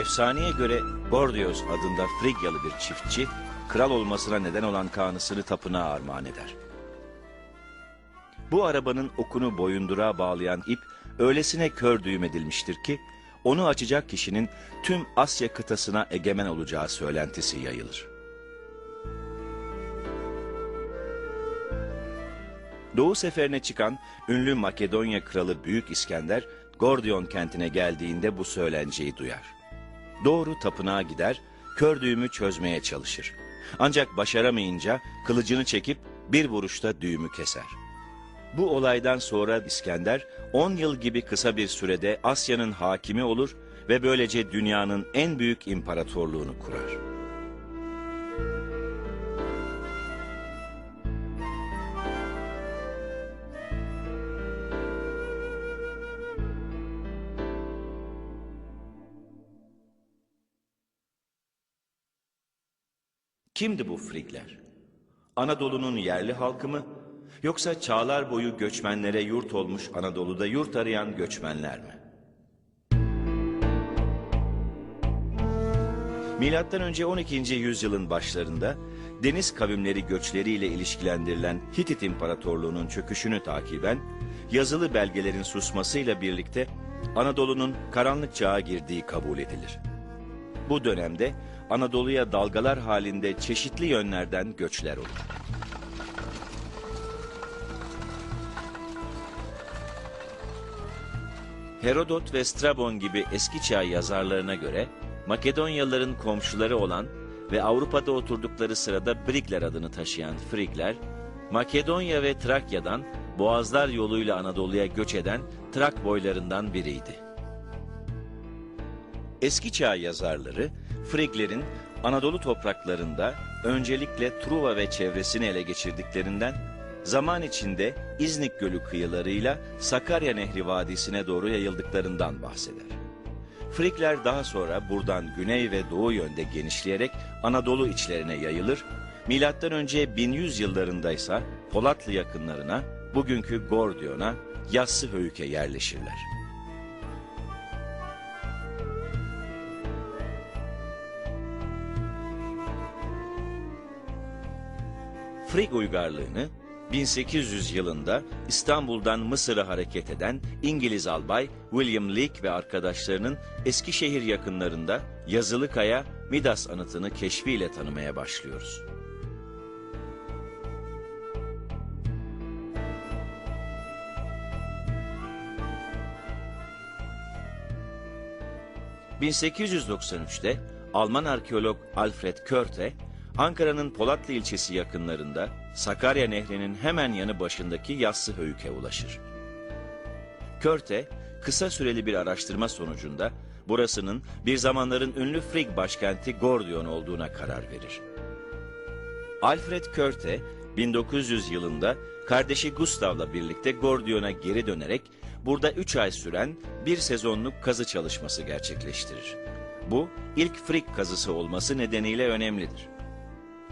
Efsaneye göre Gordios adında Frigyalı bir çiftçi, kral olmasına neden olan kanısını tapınağa armağan eder. Bu arabanın okunu boyundurağa bağlayan ip öylesine kör düğüm edilmiştir ki, onu açacak kişinin tüm Asya kıtasına egemen olacağı söylentisi yayılır. Doğu seferine çıkan ünlü Makedonya kralı Büyük İskender, Gordion kentine geldiğinde bu söylenceyi duyar. Doğru tapınağa gider, kör düğümü çözmeye çalışır. Ancak başaramayınca kılıcını çekip bir vuruşta düğümü keser. Bu olaydan sonra İskender 10 yıl gibi kısa bir sürede Asya'nın hakimi olur ve böylece dünyanın en büyük imparatorluğunu kurar. Kimdi bu Frigler? Anadolu'nun yerli halkı mı? Yoksa çağlar boyu göçmenlere yurt olmuş Anadolu'da yurt arayan göçmenler mi? Milattan önce 12. yüzyılın başlarında deniz kavimleri göçleriyle ilişkilendirilen Hitit İmparatorluğu'nun çöküşünü takiben yazılı belgelerin susmasıyla birlikte Anadolu'nun karanlık çağa girdiği kabul edilir. Bu dönemde Anadolu'ya dalgalar halinde çeşitli yönlerden göçler olur. Herodot ve Strabon gibi eski çağ yazarlarına göre Makedonyalıların komşuları olan ve Avrupa'da oturdukları sırada Brigler adını taşıyan Frigler, Makedonya ve Trakya'dan boğazlar yoluyla Anadolu'ya göç eden Trak boylarından biriydi. Eski çağ yazarları Friglerin Anadolu topraklarında öncelikle Truva ve çevresini ele geçirdiklerinden zaman içinde İznik Gölü kıyılarıyla Sakarya Nehri Vadisi'ne doğru yayıldıklarından bahseder. Frigler daha sonra buradan güney ve doğu yönde genişleyerek Anadolu içlerine yayılır, milattan önce 1100 yıllarında ise Polatlı yakınlarına, bugünkü Gordion'a, Yassıhöyük'e yerleşirler. Frig uygarlığını 1800 yılında İstanbul'dan Mısır'a hareket eden İngiliz albay William Leake ve arkadaşlarının Eskişehir yakınlarında Yazılıkaya Midas anıtını keşfiyle tanımaya başlıyoruz. ...1893'te Alman arkeolog Alfred Körte... ...Ankara'nın Polatlı ilçesi yakınlarında... ...Sakarya Nehri'nin hemen yanı başındaki Yassıhöyük'e ulaşır. Körte, kısa süreli bir araştırma sonucunda... ...burasının bir zamanların ünlü Frig başkenti Gordion olduğuna karar verir. Alfred Körte 1900 yılında kardeşi Gustav'la birlikte Gordion'a geri dönerek burada 3 ay süren bir sezonluk kazı çalışması gerçekleştirir. Bu ilk Frig kazısı olması nedeniyle önemlidir.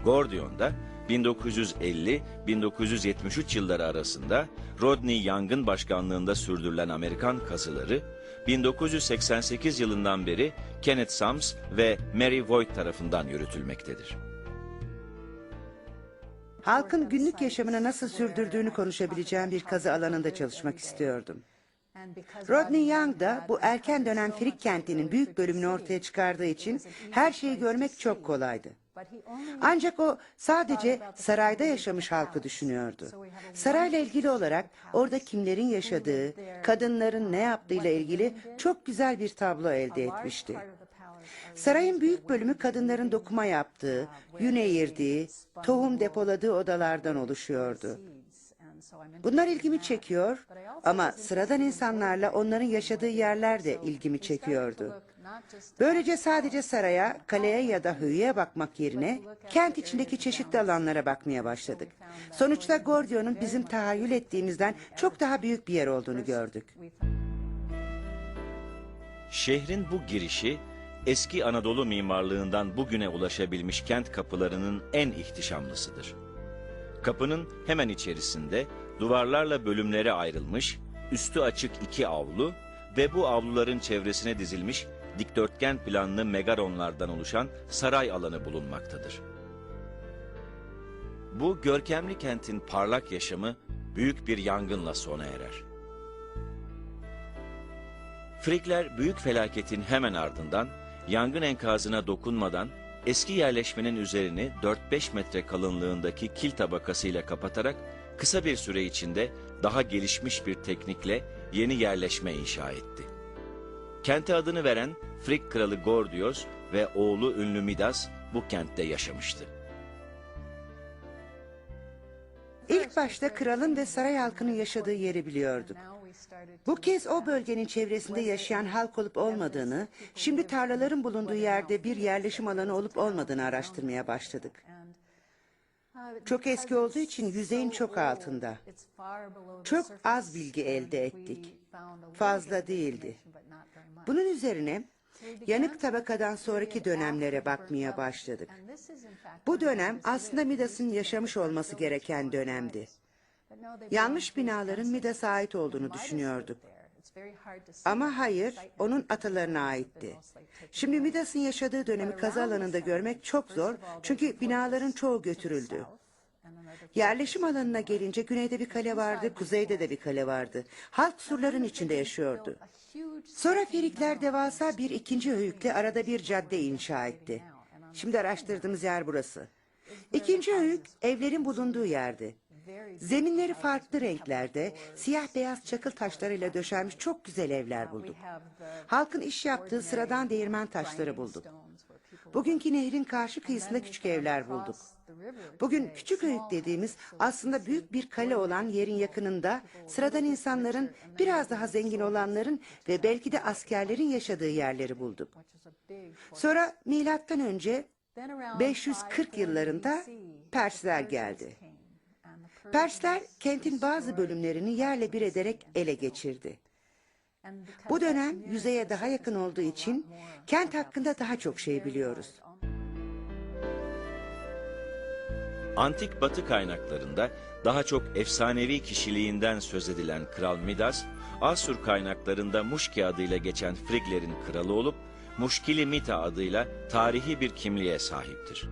Gordion'da 1950-1973 yılları arasında Rodney Young'ın başkanlığında sürdürülen Amerikan kazıları 1988 yılından beri Kenneth Sams ve Mary Voigt tarafından yürütülmektedir. Halkın günlük yaşamını nasıl sürdürdüğünü konuşabileceğim bir kazı alanında çalışmak istiyordum. Rodney Young da bu erken dönem Frig kentinin büyük bölümünü ortaya çıkardığı için her şeyi görmek çok kolaydı. Ancak o sadece sarayda yaşamış halkı düşünüyordu. Sarayla ilgili olarak orada kimlerin yaşadığı, kadınların ne yaptığıyla ilgili çok güzel bir tablo elde etmişti. Sarayın büyük bölümü kadınların dokuma yaptığı, yün eğirdiği, tohum depoladığı odalardan oluşuyordu. Bunlar ilgimi çekiyor ama sıradan insanlarla onların yaşadığı yerler de ilgimi çekiyordu. Böylece sadece saraya, kaleye ya da höyüye bakmak yerine kent içindeki çeşitli alanlara bakmaya başladık. Sonuçta Gordion'un bizim tahayyül ettiğimizden çok daha büyük bir yer olduğunu gördük. Şehrin bu girişi eski Anadolu mimarlığından bugüne ulaşabilmiş kent kapılarının en ihtişamlısıdır. Kapının hemen içerisinde duvarlarla bölümlere ayrılmış, üstü açık iki avlu ve bu avluların çevresine dizilmiş dikdörtgen planlı megaronlardan oluşan saray alanı bulunmaktadır. Bu görkemli kentin parlak yaşamı büyük bir yangınla sona erer. Frigler büyük felaketin hemen ardından yangın enkazına dokunmadan eski yerleşmenin üzerini 4-5 metre kalınlığındaki kil tabakasıyla kapatarak kısa bir süre içinde daha gelişmiş bir teknikle yeni yerleşme inşa etti. Kente adını veren Frig kralı Gordios ve oğlu ünlü Midas bu kentte yaşamıştı. İlk başta kralın ve saray halkının yaşadığı yeri biliyorduk. Bu kez o bölgenin çevresinde yaşayan halk olup olmadığını, şimdi tarlaların bulunduğu yerde bir yerleşim alanı olup olmadığını araştırmaya başladık. Çok eski olduğu için yüzeyin çok altında. Çok az bilgi elde ettik. Fazla değildi. Bunun üzerine yanık tabakadan sonraki dönemlere bakmaya başladık. Bu dönem aslında Midas'ın yaşamış olması gereken dönemdi. Yanlış binaların Midas'a ait olduğunu düşünüyorduk. Ama hayır, onun atalarına aitti. Şimdi Midas'ın yaşadığı dönemi kazı alanında görmek çok zor çünkü binaların çoğu götürüldü. Yerleşim alanına gelince güneyde bir kale vardı, kuzeyde de bir kale vardı. Halk surların içinde yaşıyordu. Sonra Ferikler devasa bir ikinci höyükle arada bir cadde inşa etti. Şimdi araştırdığımız yer burası. İkinci höyük evlerin bulunduğu yerdi. Zeminleri farklı renklerde, siyah beyaz çakıl taşlarıyla döşenmiş çok güzel evler bulduk. Halkın iş yaptığı sıradan değirmen taşları bulduk. Bugünkü nehrin karşı kıyısında küçük evler bulduk. Bugün küçük höyük dediğimiz aslında büyük bir kale olan yerin yakınında sıradan insanların biraz daha zengin olanların ve belki de askerlerin yaşadığı yerleri bulduk. Sonra milattan önce 540 yıllarında Persler geldi. Persler kentin bazı bölümlerini yerle bir ederek ele geçirdi. Bu dönem yüzeye daha yakın olduğu için kent hakkında daha çok şey biliyoruz. Antik Batı kaynaklarında daha çok efsanevi kişiliğinden söz edilen Kral Midas, Asur kaynaklarında Muşki adıyla geçen Friglerin kralı olup Muşkili Mita adıyla tarihi bir kimliğe sahiptir.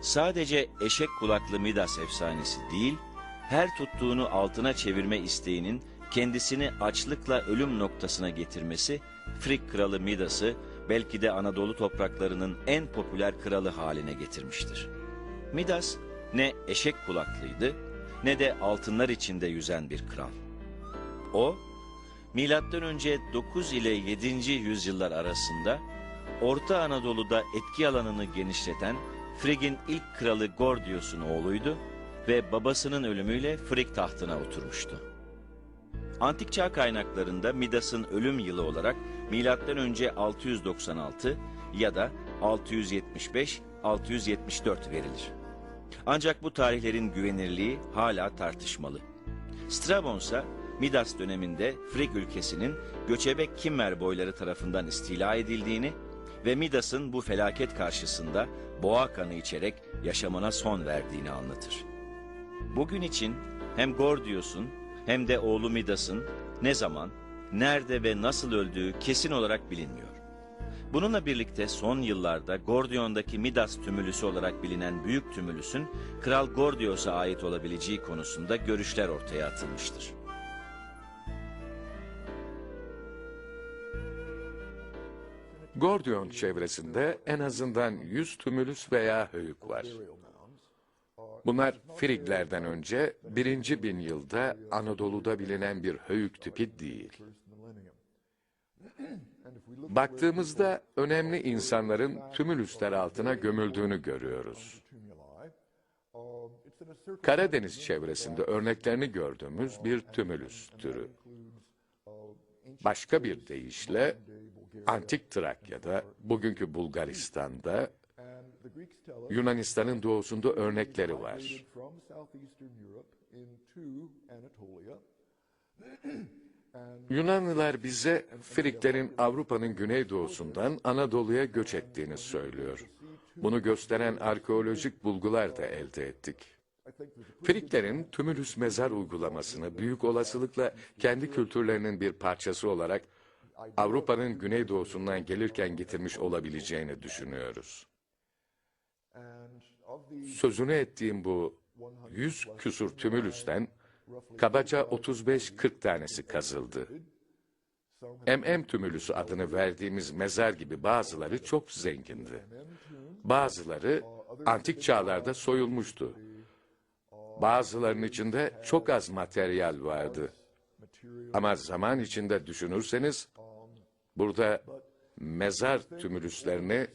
Sadece eşek kulaklı Midas efsanesi değil, her tuttuğunu altına çevirme isteğinin kendisini açlıkla ölüm noktasına getirmesi, Frig kralı Midas'ı belki de Anadolu topraklarının en popüler kralı haline getirmiştir. Midas ne eşek kulaklıydı ne de altınlar içinde yüzen bir kral. O, milattan önce 9 ile 7. yüzyıllar arasında Orta Anadolu'da etki alanını genişleten Frig'in ilk kralı Gordios'un oğluydu ve babasının ölümüyle Frig tahtına oturmuştu. Antik çağ kaynaklarında Midas'ın ölüm yılı olarak önce 696 ya da 675-674 verilir. Ancak bu tarihlerin güvenirliği hala tartışmalı. Strabon ise Midas döneminde Frig ülkesinin göçebe Kimmer boyları tarafından istila edildiğini ve Midas'ın bu felaket karşısında boğa kanı içerek yaşamına son verdiğini anlatır. Bugün için hem Gordios'un hem de oğlu Midas'ın ne zaman, nerede ve nasıl öldüğü kesin olarak bilinmiyor. Bununla birlikte son yıllarda Gordion'daki Midas tümülüsü olarak bilinen büyük tümülüsün Kral Gordios'a ait olabileceği konusunda görüşler ortaya atılmıştır. Gordion çevresinde en azından 100 tümülüs veya höyük var. Bunlar Friglerden önce birinci bin yılda Anadolu'da bilinen bir höyük tipi değil. Baktığımızda önemli insanların tümülüsler altına gömüldüğünü görüyoruz. Karadeniz çevresinde örneklerini gördüğümüz bir tümülüs türü. Başka bir deyişle Antik Trakya'da, bugünkü Bulgaristan'da, Yunanistan'ın doğusunda örnekleri var. Yunanlılar bize Friklerin Avrupa'nın güneydoğusundan Anadolu'ya göç ettiğini söylüyor. Bunu gösteren arkeolojik bulgular da elde ettik. Friklerin tümülüs mezar uygulamasını büyük olasılıkla kendi kültürlerinin bir parçası olarak Avrupa'nın güneydoğusundan gelirken getirmiş olabileceğini düşünüyoruz. Sözünü ettiğim bu 100 küsur tümülüsten kabaca 35-40 tanesi kazıldı. MM tümülüsü adını verdiğimiz mezar gibi bazıları çok zengindi. Bazıları antik çağlarda soyulmuştu. Bazılarının içinde çok az materyal vardı. Ama zaman içinde düşünürseniz burada mezar tümülüslerini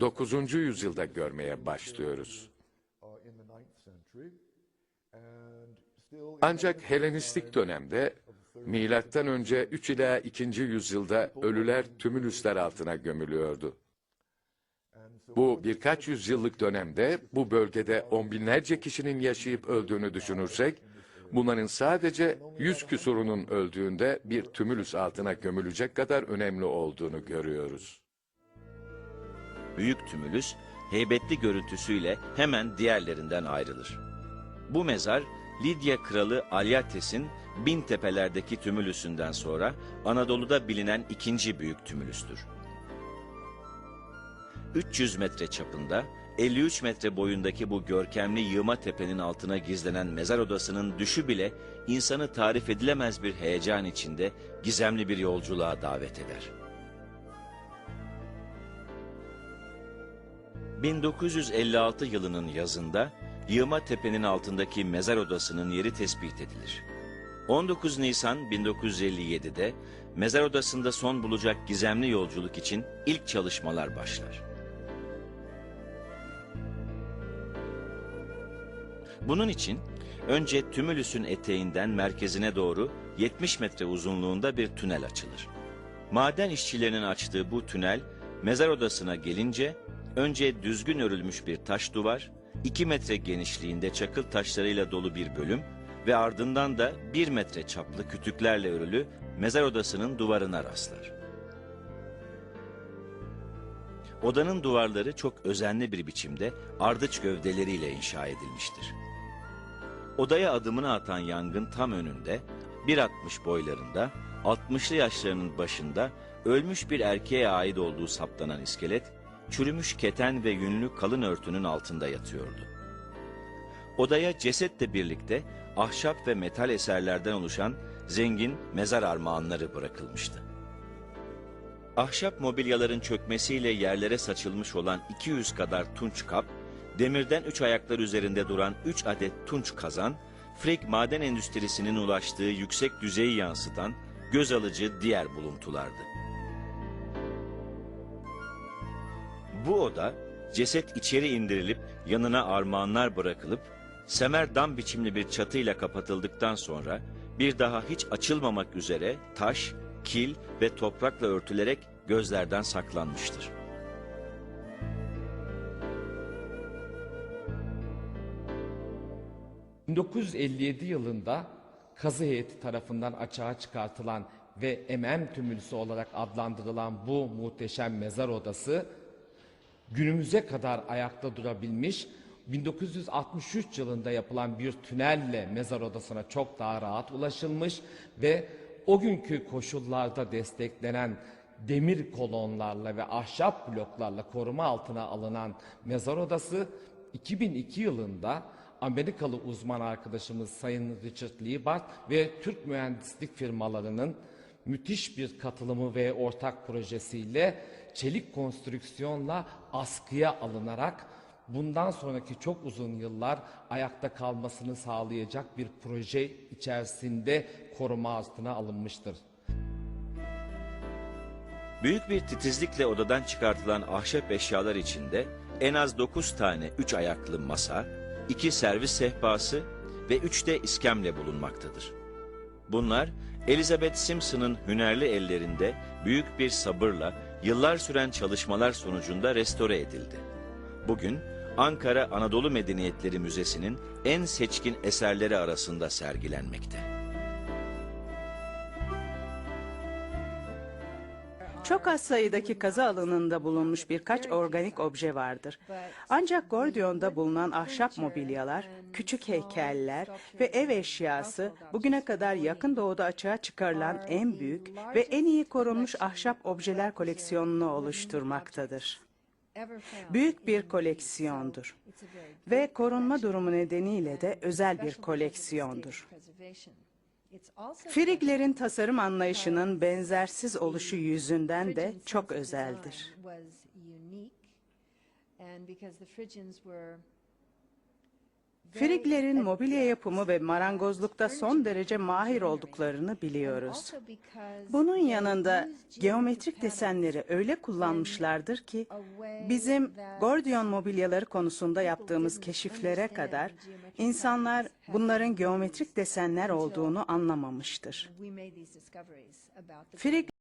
9. yüzyılda görmeye başlıyoruz. Ancak Helenistik dönemde milattan önce 3 ila 2. yüzyılda ölüler tümülüsler altına gömülüyordu. Bu birkaç yüzyıllık dönemde bu bölgede on binlerce kişinin yaşayıp öldüğünü düşünürsek, bunların sadece yüz küsurunun öldüğünde bir tümülüs altına gömülecek kadar önemli olduğunu görüyoruz. Büyük tümülüs heybetli görüntüsüyle hemen diğerlerinden ayrılır. Bu mezar Lidya kralı Alyates'in bin tepelerdeki tümülüsünden sonra Anadolu'da bilinen ikinci büyük tümülüstür. 300 metre çapında 53 metre boyundaki bu görkemli yığma tepenin altına gizlenen mezar odasının düşü bile insanı tarif edilemez bir heyecan içinde gizemli bir yolculuğa davet eder. 1956 yılının yazında Yığma Tepe'nin altındaki mezar odasının yeri tespit edilir. 19 Nisan 1957'de mezar odasında son bulacak gizemli yolculuk için ilk çalışmalar başlar. Bunun için önce tümülüsün eteğinden merkezine doğru 70 metre uzunluğunda bir tünel açılır. Maden işçilerinin açtığı bu tünel mezar odasına gelince önce düzgün örülmüş bir taş duvar, 2 metre genişliğinde çakıl taşlarıyla dolu bir bölüm ve ardından da 1 metre çaplı kütüklerle örülü mezar odasının duvarına rastlar. Odanın duvarları çok özenli bir biçimde ardıç gövdeleriyle inşa edilmiştir. Odaya adımını atan yangın tam önünde, 1.60 boylarında, 60'lı yaşlarının başında ölmüş bir erkeğe ait olduğu saptanan iskelet, çürümüş keten ve yünlü kalın örtünün altında yatıyordu. Odaya cesetle birlikte ahşap ve metal eserlerden oluşan zengin mezar armağanları bırakılmıştı. Ahşap mobilyaların çökmesiyle yerlere saçılmış olan 200 kadar tunç kap, demirden üç ayaklar üzerinde duran 3 adet tunç kazan, Frek maden endüstrisinin ulaştığı yüksek düzeyi yansıtan göz alıcı diğer buluntulardı. Bu oda ceset içeri indirilip yanına armağanlar bırakılıp semer dam biçimli bir çatıyla kapatıldıktan sonra bir daha hiç açılmamak üzere taş, kil ve toprakla örtülerek gözlerden saklanmıştır. ...1957 yılında kazı heyeti tarafından açığa çıkartılan ve MM tümülüsü olarak adlandırılan bu muhteşem mezar odası günümüze kadar ayakta durabilmiş 1963 yılında yapılan bir tünelle mezar odasına çok daha rahat ulaşılmış ve o günkü koşullarda desteklenen demir kolonlarla ve ahşap bloklarla koruma altına alınan mezar odası 2002 yılında Amerikalı uzman arkadaşımız Sayın Richard Liebert ve Türk mühendislik firmalarının müthiş bir katılımı ve ortak projesiyle çelik konstrüksiyonla askıya alınarak bundan sonraki çok uzun yıllar ayakta kalmasını sağlayacak bir proje içerisinde koruma altına alınmıştır. Büyük bir titizlikle odadan çıkartılan ahşap eşyalar içinde en az 9 tane 3 ayaklı masa, 2 servis sehpası ve 3 de iskemle bulunmaktadır. Bunlar Elizabeth Simpson'ın hünerli ellerinde büyük bir sabırla yıllar süren çalışmalar sonucunda restore edildi. Bugün Ankara Anadolu Medeniyetleri Müzesi'nin en seçkin eserleri arasında sergilenmekte. Çok az sayıdaki kazı alanında bulunmuş birkaç organik obje vardır. Ancak Gordion'da bulunan ahşap mobilyalar, küçük heykeller ve ev eşyası bugüne kadar yakın doğuda açığa çıkarılan en büyük ve en iyi korunmuş ahşap objeler koleksiyonunu oluşturmaktadır. Büyük bir koleksiyondur ve korunma durumu nedeniyle de özel bir koleksiyondur. Friglerin tasarım anlayışının benzersiz oluşu yüzünden de çok özeldir. Friglerin mobilya yapımı ve marangozlukta son derece mahir olduklarını biliyoruz. Bunun yanında geometrik desenleri öyle kullanmışlardır ki bizim Gordion mobilyaları konusunda yaptığımız keşiflere kadar insanlar bunların geometrik desenler olduğunu anlamamıştır. Frig